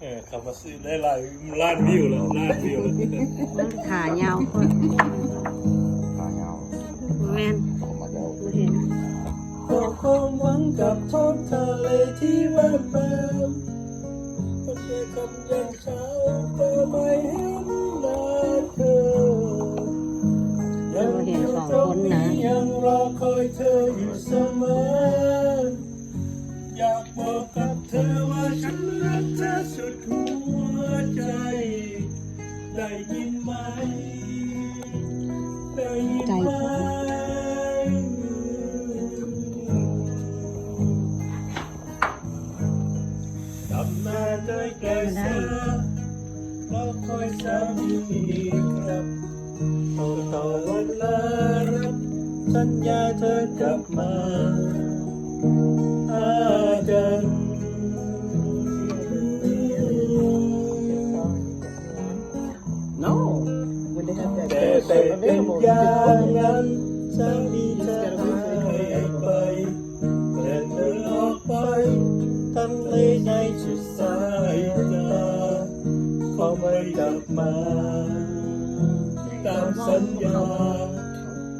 เออขับมาซื้อได้หลายล้านวิวแล้วล้านวิวแล้วมันขายาวคนทางเงาแม่นออกมาแล้วบ่เห็นก็คงหวังกับท้องทะเลที่ว่างเปล่าก็แค่คำยันเช้าก็ไม่เห็นหน้าเธอยังอยู่ตรงนี้ยังรอคอยเธออยู่เสมอ ได้ยินไหม ได้ยินไหมกลับมาด้วยใจเสือรอคอยสามีครับต่อต่อวันลารับสัญญาเธอกลับมา อย่างนั้ you นมีเธอหายไปแต่เธอออกไปทำเลในสุดสายตาเขาไม่กลับมาตามสัญญา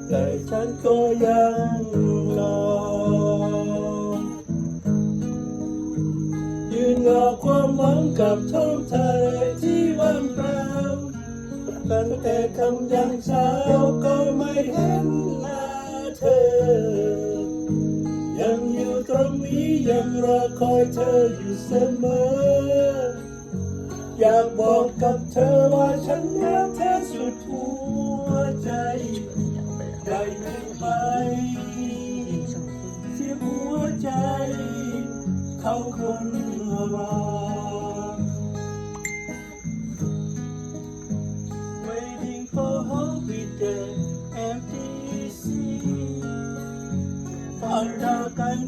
แต่ฉันก็ยังรอยืนรอความหวังกับท้องทะเลที่ว่างเปล่า ตั้งแต่คำยังเช้าก็ไม่เห็นหน้าเธอ ยังอยู่ตรงนี้ยังรอคอยเธออยู่เสมอ อยากบอกกับเธอว่าฉันรักเธอสุดหัวใจได้ไหวเสียหัวใจ เขาคนรอ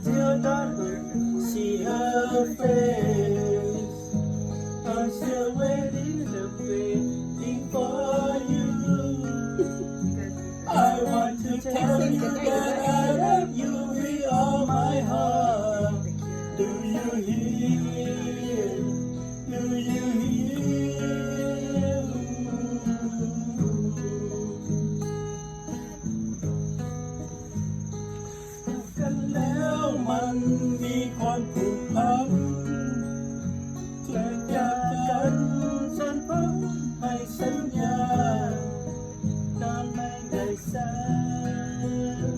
until dark see her face. I'm still waiting waiting for you. I want to tell you that แล้วมันมีความผูกพันเกิดจากกันฉันพร้อมให้สัญญา นอนไม่ได้แสน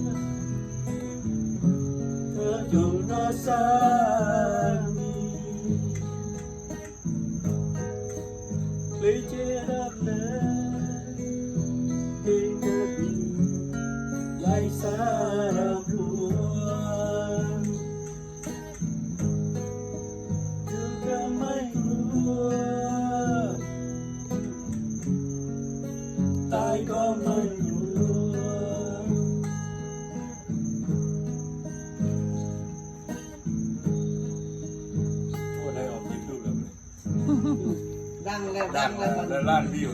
เธออยู่นอกสามีเลยเจรับเลยดีกระบีไล่สา ดังแล้วดัดังงแล้แล้วว ร้านวิว